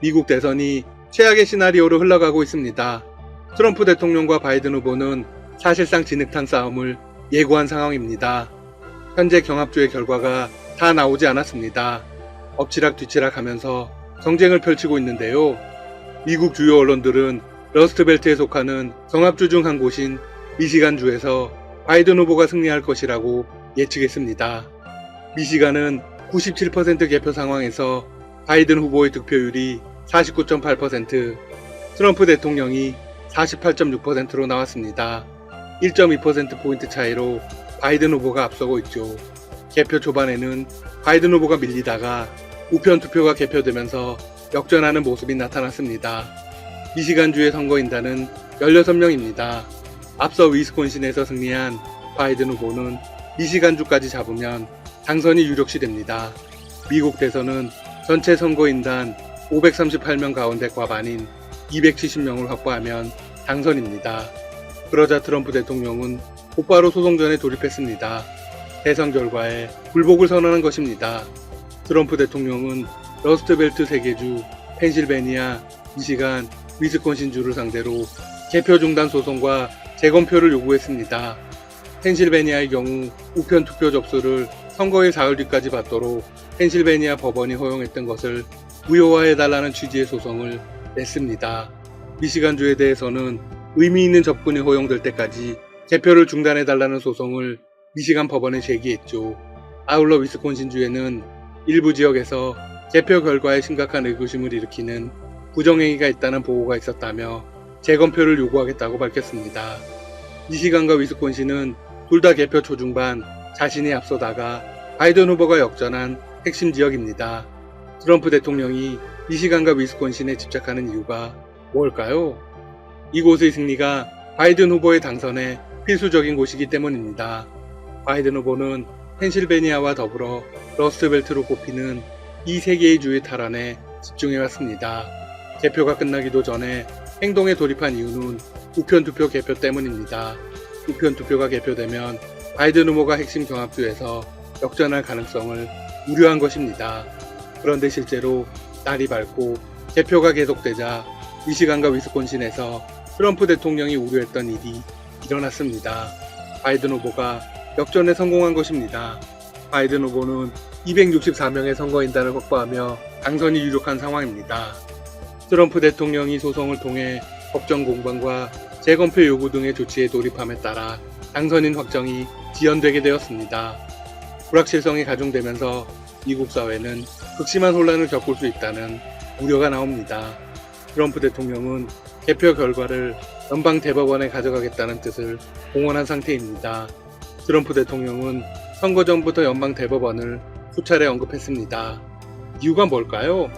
미국 대선이 최악의 시나리오로 흘러가고 있습니다. 트럼프 대통령과 바이든 후보는 사실상 진흙탕 싸움을 예고한 상황입니다. 현재 경합주의 결과가 다 나오지 않았습니다. 엎치락 뒤치락 하면서 경쟁을 펼치고 있는데요. 미국 주요 언론들은 러스트벨트에 속하는 경합주 중 한 곳인 미시간주에서 바이든 후보가 승리할 것이라고 예측했습니다. 미시간은 97% 개표 상황에서 바이든 후보의 득표율이 49.8%, 트럼프 대통령이 48.6%로 나왔습니다. 1.2%포인트 차이로 바이든 후보가 앞서고 있죠. 개표 초반에는 바이든 후보가 밀리다가 우편 투표가 개표되면서 역전하는 모습이 나타났습니다. 미시간주의 선거인단은 16명입니다. 앞서 위스콘신에서 승리한 바이든 후보는 미시간주까지 잡으면 당선이 유력시 됩니다. 미국 대선은 전체 선거인단 538명 가운데 과반인 270명을 확보하면 당선입니다. 그러자 트럼프 대통령은 곧바로 소송전에 돌입했습니다. 대선 결과에 불복을 선언한 것입니다. 트럼프 대통령은 러스트벨트 3개주, 펜실베니아, 미시간, 위스콘신주를 상대로 개표 중단 소송과 재검표를 요구했습니다. 펜실베니아의 경우 우편 투표 접수를 선거일 사흘 뒤까지 받도록 펜실베니아 법원이 허용했던 것을 무효화해달라는 취지의 소송을 냈습니다. 미시간주에 대해서는 의미 있는 접근이 허용될 때까지 개표를 중단해달라는 소송을 미시간 법원에 제기했죠. 아울러 위스콘신주에는 일부 지역에서 개표 결과에 심각한 의구심을 일으키는 부정행위가 있다는 보고가 있었다며 재검표를 요구하겠다고 밝혔습니다. 미시간과 위스콘신은 둘 다 개표 초중반 자신이 앞서다가 바이든 후보가 역전한 핵심 지역입니다. 트럼프 대통령이 미시간과 위스콘신에 집착하는 이유가 뭘까요? 이곳의 승리가 바이든 후보의 당선에 필수적인 곳이기 때문입니다. 바이든 후보는 펜실베니아와 더불어 러스트벨트로 꼽히는 이 세 개의 주의 탈환에 집중해왔습니다. 개표가 끝나기도 전에 행동에 돌입한 이유는 우편 투표 개표 때문입니다. 우편 투표가 개표되면 바이든 후보가 핵심 경합주에서 역전할 가능성을 우려한 것입니다. 그런데 실제로 날이 밝고 개표가 계속되자 미시간과 위스콘신에서 트럼프 대통령이 우려했던 일이 일어났습니다. 바이든 후보가 역전에 성공한 것입니다. 바이든 후보는 264명의 선거인단을 확보하며 당선이 유력한 상황입니다. 트럼프 대통령이 소송을 통해 법정 공방과 재검표 요구 등의 조치에 돌입함에 따라 당선인 확정이 지연되게 되었습니다. 불확실성이 가중되면서 미국 사회는 극심한 혼란을 겪을 수 있다는 우려가 나옵니다. 트럼프 대통령은 개표 결과를 연방 대법원에 가져가겠다는 뜻을 공언한 상태입니다. 트럼프 대통령은 선거 전부터 연방 대법원을 수차례 언급했습니다. 이유가 뭘까요?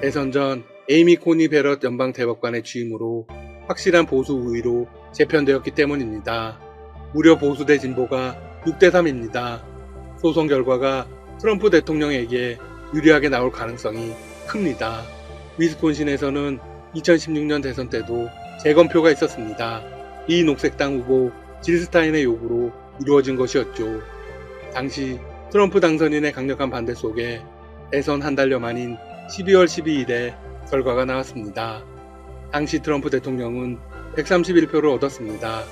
대선 전 에이미 코니 베럿 연방 대법관의 취임으로 확실한 보수 우위로 재편되었기 때문입니다. 무려 보수 대 진보가 6대 3입니다. 소송 결과가 트럼프 대통령에게 유리하게 나올 가능성이 큽니다. 위스콘신에서는 2016년 대선 때도 재검표가 있었습니다. 이 녹색당 후보 질스타인의 요구로 이루어진 것이었죠. 당시 트럼프 당선인의 강력한 반대 속에 대선 한 달여 만인 12월 12일에 결과가 나왔습니다. 당시 트럼프 대통령은 131표를 얻었습니다.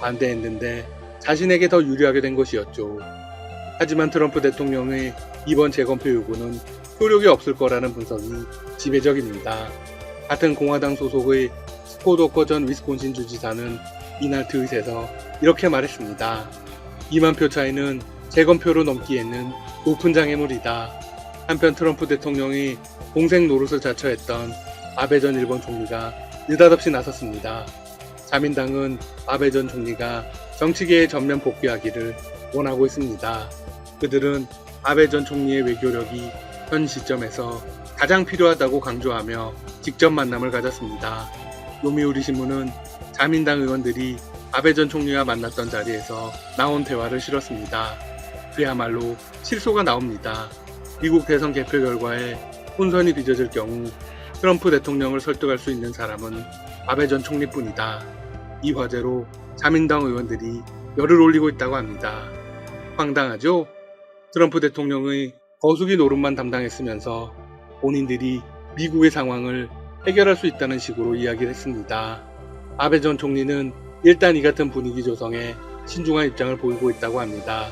반대했는데 자신에게 더 유리하게 된 것이었죠. 하지만 트럼프 대통령의 이번 재검표 요구는 효력이 없을 거라는 분석이 지배적입니다. 같은 공화당 소속의 스콧 워커 전 위스콘신 주지사는 이날 트윗에서 이렇게 말했습니다. 2만 표 차이는 재검표로 넘기에는 높은 장애물이다. 한편 트럼프 대통령이 공생 노릇을 자처했던 아베 전 일본 총리가 느닷없이 나섰습니다. 자민당은 아베 전 총리가 정치계에 전면 복귀하기를 원하고 있습니다. 그들은 아베 전 총리의 외교력이 현 시점에서 가장 필요하다고 강조하며 직접 만남을 가졌습니다. 요미우리 신문은 자민당 의원들이 아베 전 총리와 만났던 자리에서 나온 대화를 실었습니다. 그야말로 실소가 나옵니다. 미국 대선 개표 결과에 혼선이 빚어질 경우 트럼프 대통령을 설득할 수 있는 사람은 아베 전 총리뿐이다. 이 화제로 자민당 의원들이 열을 올리고 있다고 합니다. 황당하죠? 트럼프 대통령의 거수기 노릇만 담당했으면서 본인들이 미국의 상황을 해결할 수 있다는 식으로 이야기를 했습니다. 아베 전 총리는 일단 이 같은 분위기 조성에 신중한 입장을 보이고 있다고 합니다.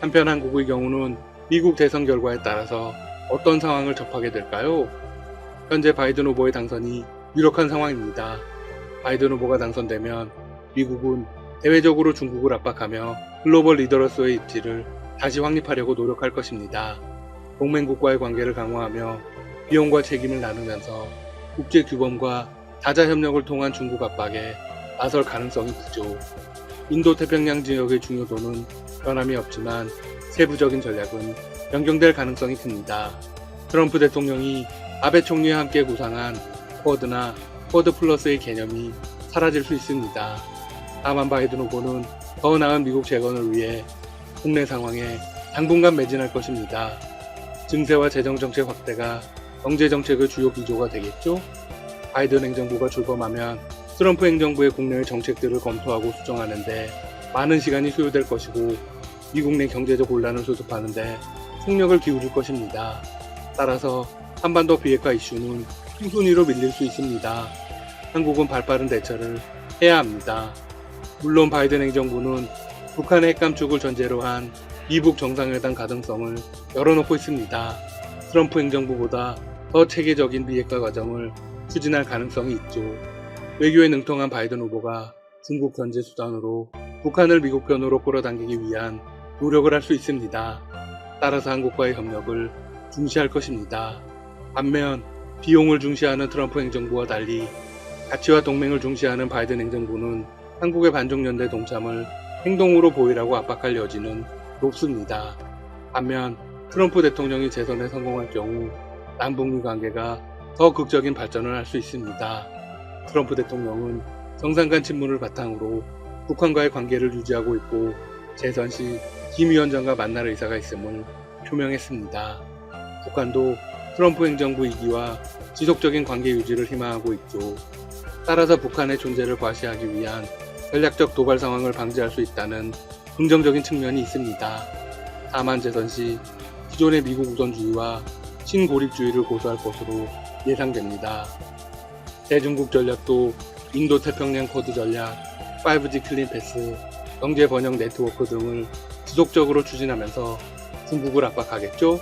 한편 한국의 경우는 미국 대선 결과에 따라서 어떤 상황을 접하게 될까요? 현재 바이든 후보의 당선이 유력한 상황입니다. 바이든 후보가 당선되면 미국은 대외적으로 중국을 압박하며 글로벌 리더로서의 입지를 다시 확립하려고 노력할 것입니다. 동맹국과의 관계를 강화하며 비용과 책임을 나누면서 국제 규범과 다자 협력을 통한 중국 압박에 나설 가능성이 크죠. 인도 태평양 지역의 중요도는 변함이 없지만 세부적인 전략은 변경될 가능성이 큽니다. 트럼프 대통령이 아베 총리와 함께 구상한 쿼드나 쿼드 플러스의 개념이 사라질 수 있습니다. 다만 바이든 후보는 더 나은 미국 재건을 위해 국내 상황에 당분간 매진할 것입니다. 증세와 재정정책 확대가 경제정책의 주요 기조가 되겠죠? 바이든 행정부가 출범하면 트럼프 행정부의 국내의 정책들을 검토하고 수정하는데 많은 시간이 소요될 것이고 미국 내 경제적 혼란을 수습하는데 총력을 기울일 것입니다. 따라서 한반도 비핵화 이슈는 후순위로 밀릴 수 있습니다. 한국은 발빠른 대처를 해야 합니다. 물론 바이든 행정부는 북한의 핵감 축을 전제로 한 미북 정상회담 가능성을 열어놓고 있습니다. 트럼프 행정부보다 더 체계적인 비핵화 과정을 추진할 가능성이 있죠. 외교에 능통한 바이든 후보가 중국 견제 수단으로 북한을 미국 편으로 끌어당기기 위한 노력을 할 수 있습니다. 따라서 한국과의 협력을 중시할 것입니다. 반면 비용을 중시하는 트럼프 행정부와 달리 가치와 동맹을 중시하는 바이든 행정부는 한국의 반중연대 동참을 행동으로 보이라고 압박할 여지는 높습니다. 반면 트럼프 대통령이 재선에 성공할 경우 남북미 관계가 더 극적인 발전을 할 수 있습니다. 트럼프 대통령은 정상 간 친문을 바탕으로 북한과의 관계를 유지하고 있고 재선 시 김 위원장과 만날 의사가 있음을 표명했습니다. 북한도 트럼프 행정부 이기와 지속적인 관계 유지를 희망하고 있죠. 따라서 북한의 존재를 과시하기 위한 전략적 도발 상황을 방지할 수 있다는 긍정적인 측면이 있습니다. 다만 재선 시 기존의 미국 우선주의와 신고립주의를 고수할 것으로 예상됩니다. 대중국 전략도 인도 태평양 코드 전략, 5G 클린 패스, 경제 번영 네트워크 등을 지속적으로 추진하면서 중국을 압박하겠죠?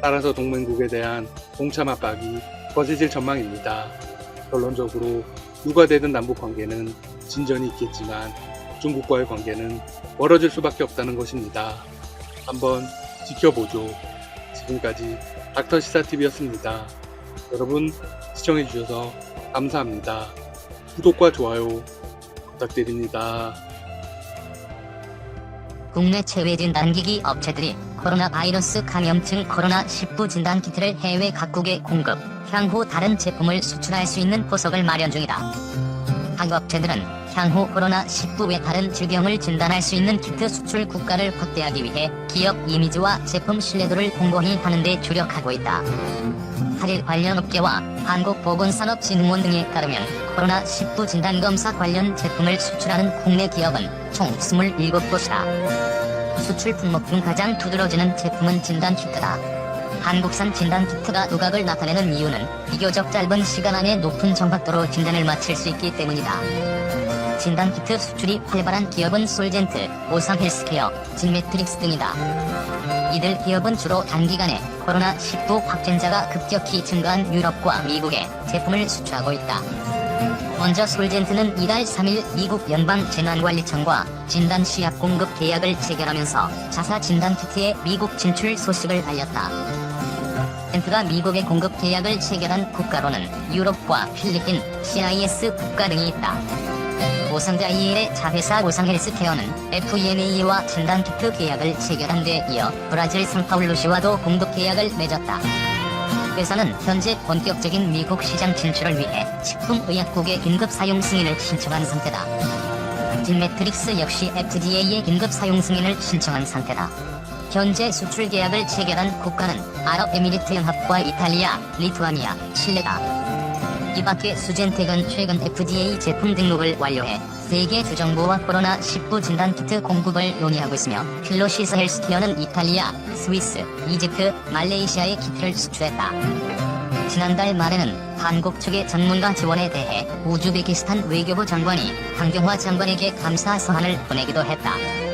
따라서 동맹국에 대한 동참 압박이 거세질 전망입니다. 결론적으로 누가 되든 남북 관계는 진전이 있겠지만 중국과의 관계는 멀어질 수밖에 없다는 것입니다. 한번 지켜보죠. 지금까지 닥터 시사TV였습니다. 여러분 시청해주셔서 감사합니다. 구독과 좋아요 부탁드립니다. 국내 체외 진단기기 업체들이 코로나 바이러스 감염증 코로나19 진단 키트를 해외 각국에 공급, 향후 다른 제품을 수출할 수 있는 포석을 마련 중이다. 각 업체들은 향후 코로나19 외 다른 질병을 진단할 수 있는 키트 수출 국가를 확대하기 위해 기업 이미지와 제품 신뢰도를 공고히 하는 데 주력하고 있다. 한일 관련 업계와 한국보건산업진흥원 등에 따르면 코로나19 진단검사 관련 제품을 수출하는 국내 기업은 총 27곳이다. 수출 품목 중 가장 두드러지는 제품은 진단 키트다. 한국산 진단 키트가 두각을 나타내는 이유는 비교적 짧은 시간 안에 높은 정확도로 진단을 마칠 수 있기 때문이다. 진단 키트 수출이 활발한 기업은 솔젠트, 오삼헬스케어, 진매트릭스 등이다. 이들 기업은 주로 단기간에 코로나19 확진자가 급격히 증가한 유럽과 미국에 제품을 수출하고 있다. 먼저 솔젠트는 이달 3일 미국 연방 재난관리청과 진단 시약 공급 계약을 체결하면서 자사 진단 키트의 미국 진출 소식을 알렸다. 젠트가 미국에 공급 계약을 체결한 국가로는 유럽과 필리핀, CIS 국가 등이 있다. 오상자 이엘의 자회사 오상헬스케어는 FEMA와 진단키트 계약을 체결한 데 이어 브라질 상파울루시와도 공급 계약을 맺었다. 회사는 현재 본격적인 미국 시장 진출을 위해 식품의약국의 긴급 사용 승인을 신청한 상태다. 진매트릭스 역시 FDA의 긴급 사용 승인을 신청한 상태다. 현재 수출 계약을 체결한 국가는 아랍에미리트 연합과 이탈리아, 리투아니아, 칠레다. 이 밖에 수젠텍은 최근 FDA 제품 등록을 완료해 세계 주정부와 코로나19 진단키트 공급을 논의하고 있으며 필로시스 헬스케어는 이탈리아, 스위스, 이집트, 말레이시아에 키트를 수출했다. 지난달 말에는 한국 측의 전문가 지원에 대해 우즈베키스탄 외교부 장관이 황경화 장관에게 감사 서한을 보내기도 했다.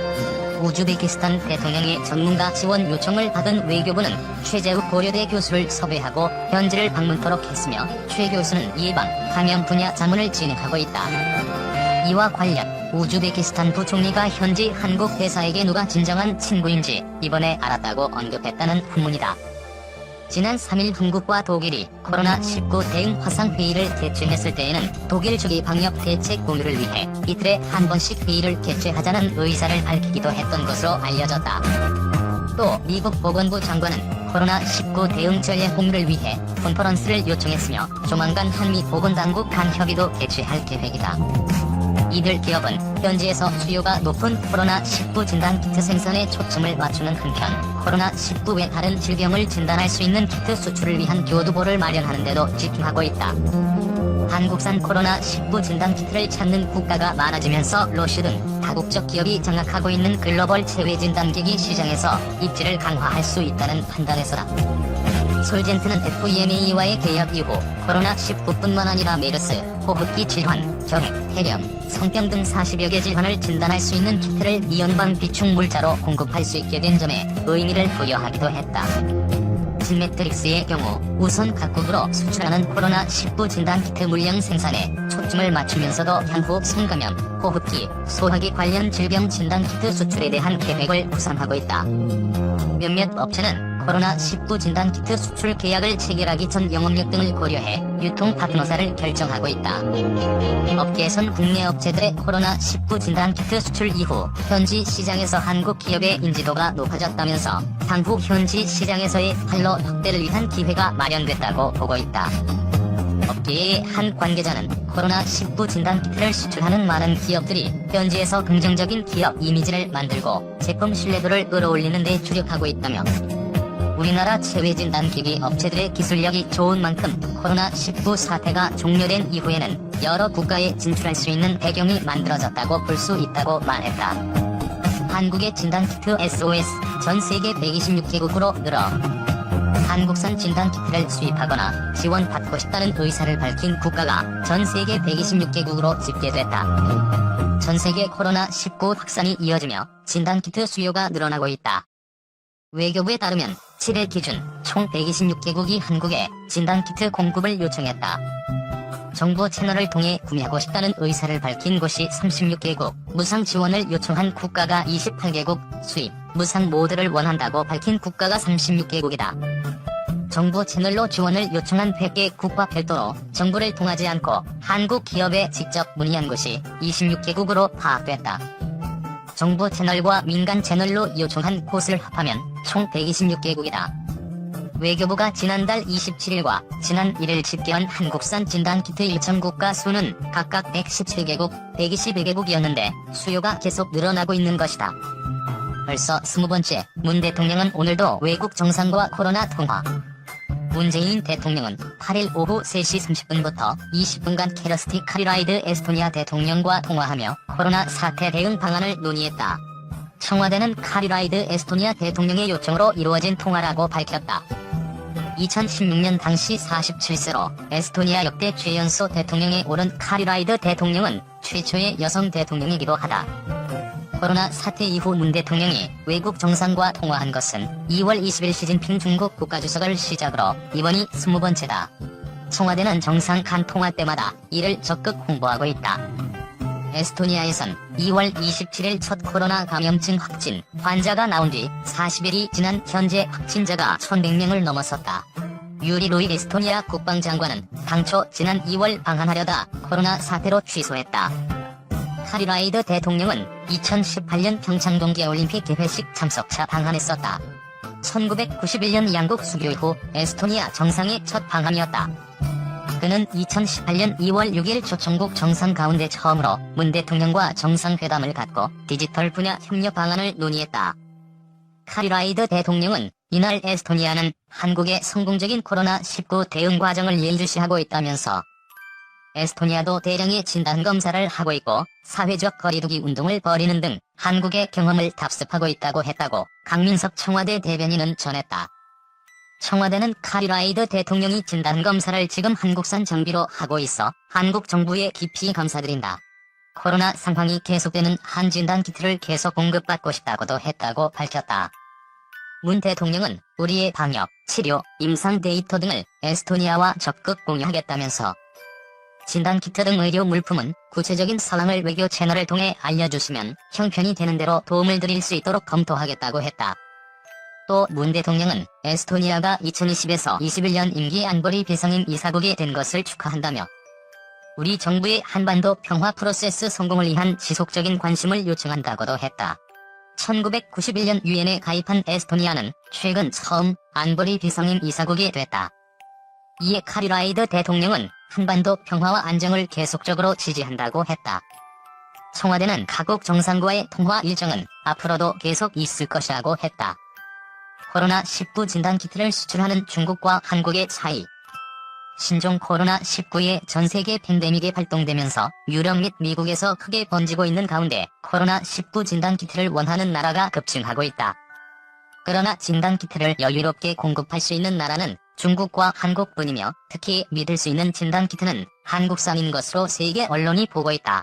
우즈베키스탄 대통령의 전문가 지원 요청을 받은 외교부는 최재욱 고려대 교수를 섭외하고 현지를 방문토록 했으며 최 교수는 예방, 감염 분야 자문을 진행하고 있다. 이와 관련 우즈베키스탄 부총리가 현지 한국 대사에게 누가 진정한 친구인지 이번에 알았다고 언급했다는 후문이다. 지난 3일 중국과 독일이 코로나19 대응 화상회의를 개최했을 때에는 독일 측이 방역 대책 공유를 위해 이틀에 한 번씩 회의를 개최하자는 의사를 밝히기도 했던 것으로 알려졌다. 또 미국 보건부 장관은 코로나19 대응 전략 공유를 위해 컨퍼런스를 요청했으며 조만간 한미 보건당국 간 협의도 개최할 계획이다. 이들 기업은 현지에서 수요가 높은 코로나19 진단 키트 생산에 초점을 맞추는 한편 코로나19 외 다른 질병을 진단할 수 있는 키트 수출을 위한 교두보를 마련하는 데도 집중하고 있다. 한국산 코로나19 진단 키트를 찾는 국가가 많아지면서 로슈 등 다국적 기업이 장악하고 있는 글로벌 체외 진단기기 시장에서 입지를 강화할 수 있다는 판단에서다. 솔젠트는 FEMA와의 계약 이후 코로나19뿐만 아니라 메르스, 호흡기 질환, 결핵, 폐렴, 성병 등 40여 개 질환을 진단할 수 있는 키트를 미연방 비축 물자로 공급할 수 있게 된 점에 의미를 부여하기도 했다. 진매트릭스의 경우 우선 각국으로 수출하는 코로나19 진단 키트 물량 생산에 초점을 맞추면서도 향후 성감염, 호흡기, 소화기 관련 질병 진단 키트 수출에 대한 계획을 구상하고 있다. 몇몇 업체는 코로나19 진단 키트 수출 계약을 체결하기 전 영업력 등을 고려해 유통 파트너사를 결정하고 있다. 업계에선 국내 업체들의 코로나19 진단 키트 수출 이후 현지 시장에서 한국 기업의 인지도가 높아졌다면서 향후 현지 시장에서의 판로 확대를 위한 기회가 마련됐다고 보고 있다. 업계의 한 관계자는 코로나19 진단 키트를 수출하는 많은 기업들이 현지에서 긍정적인 기업 이미지를 만들고 제품 신뢰도를 끌어올리는 데 주력하고 있다며 우리나라 체외 진단 기기 업체들의 기술력이 좋은 만큼 코로나19 사태가 종료된 이후에는 여러 국가에 진출할 수 있는 배경이 만들어졌다고 볼 수 있다고 말했다. 한국의 진단키트 SOS 전 세계 126개국으로 늘어 한국산 진단키트를 수입하거나 지원받고 싶다는 의사를 밝힌 국가가 전 세계 126개국으로 집계됐다. 전 세계 코로나19 확산이 이어지며 진단키트 수요가 늘어나고 있다. 외교부에 따르면 7일 기준 총 126개국이 한국에 진단키트 공급을 요청했다. 정부 채널을 통해 구매하고 싶다는 의사를 밝힌 곳이 36개국, 무상 지원을 요청한 국가가 28개국, 수입, 무상 모드를 원한다고 밝힌 국가가 36개국이다. 정부 채널로 지원을 요청한 100개 국과 별도로 정부를 통하지 않고 한국 기업에 직접 문의한 곳이 26개국으로 파악됐다. 정부 채널과 민간 채널로 요청한 곳을 합하면 총 126개국이다. 외교부가 지난달 27일과 지난 1일 집계한 한국산 진단키트 1,000국가 수는 각각 117개국, 121개국이었는데 수요가 계속 늘어나고 있는 것이다. 벌써 20번째 문 대통령은 오늘도 외국 정상과 코로나 통화. 문재인 대통령은 8일 오후 3시 30분부터 20분간 캐러스티 카리라이드 에스토니아 대통령과 통화하며 코로나 사태 대응 방안을 논의했다. 청와대는 카리라이드 에스토니아 대통령의 요청으로 이루어진 통화라고 밝혔다. 2016년 당시 47세로 에스토니아 역대 최연소 대통령에 오른 카리라이드 대통령은 최초의 여성 대통령이기도 하다. 코로나 사태 이후 문 대통령이 외국 정상과 통화한 것은 2월 20일 시진핑 중국 국가주석을 시작으로 이번이 20번째다. 청와대는 정상 간 통화 때마다 이를 적극 홍보하고 있다. 에스토니아에선 2월 27일 첫 코로나 감염증 확진 환자가 나온 뒤 40일이 지난 현재 확진자가 1100명을 넘어섰다. 유리 로이 에스토니아 국방장관은 당초 지난 2월 방한하려다 코로나 사태로 취소했다. 카리라이드 대통령은 2018년 평창 동계올림픽 개회식 참석차 방한했었다. 1991년 양국 수교 이후 에스토니아 정상의 첫 방한이었다. 그는 2018년 2월 6일 초청국 정상 가운데 처음으로 문 대통령과 정상회담을 갖고 디지털 분야 협력 방안을 논의했다. 카리라이드 대통령은 이날 에스토니아는 한국의 성공적인 코로나19 대응 과정을 예의주시하고 있다면서 에스토니아도 대량의 진단검사를 하고 있고 사회적 거리두기 운동을 벌이는 등 한국의 경험을 답습하고 있다고 했다고 강민석 청와대 대변인은 전했다. 청와대는 카리라이드 대통령이 진단검사를 지금 한국산 정비로 하고 있어 한국 정부에 깊이 감사드린다. 코로나 상황이 계속되는 한 진단 키트를 계속 공급받고 싶다고도 했다고 밝혔다. 문 대통령은 우리의 방역, 치료, 임상 데이터 등을 에스토니아와 적극 공유하겠다면서 진단 키트 등 의료 물품은 구체적인 상황을 외교 채널을 통해 알려주시면 형편이 되는 대로 도움을 드릴 수 있도록 검토하겠다고 했다. 또 문 대통령은 에스토니아가 2020에서 21년 임기 안보리 비상임 이사국이 된 것을 축하한다며 우리 정부의 한반도 평화 프로세스 성공을 위한 지속적인 관심을 요청한다고도 했다. 1991년 유엔에 가입한 에스토니아는 최근 처음 안보리 비상임 이사국이 됐다. 이에 카리라이드 대통령은 한반도 평화와 안정을 계속적으로 지지한다고 했다. 청와대는 각국 정상과의 통화 일정은 앞으로도 계속 있을 것이라고 했다. 코로나19 진단 키트를 수출하는 중국과 한국의 차이 신종 코로나19의 전 세계 팬데믹이 발동되면서 유럽 및 미국에서 크게 번지고 있는 가운데 코로나19 진단 키트를 원하는 나라가 급증하고 있다. 그러나 진단 키트를 여유롭게 공급할 수 있는 나라는 중국과 한국뿐이며 특히 믿을 수 있는 진단키트는 한국산인 것으로 세계 언론이 보고 있다.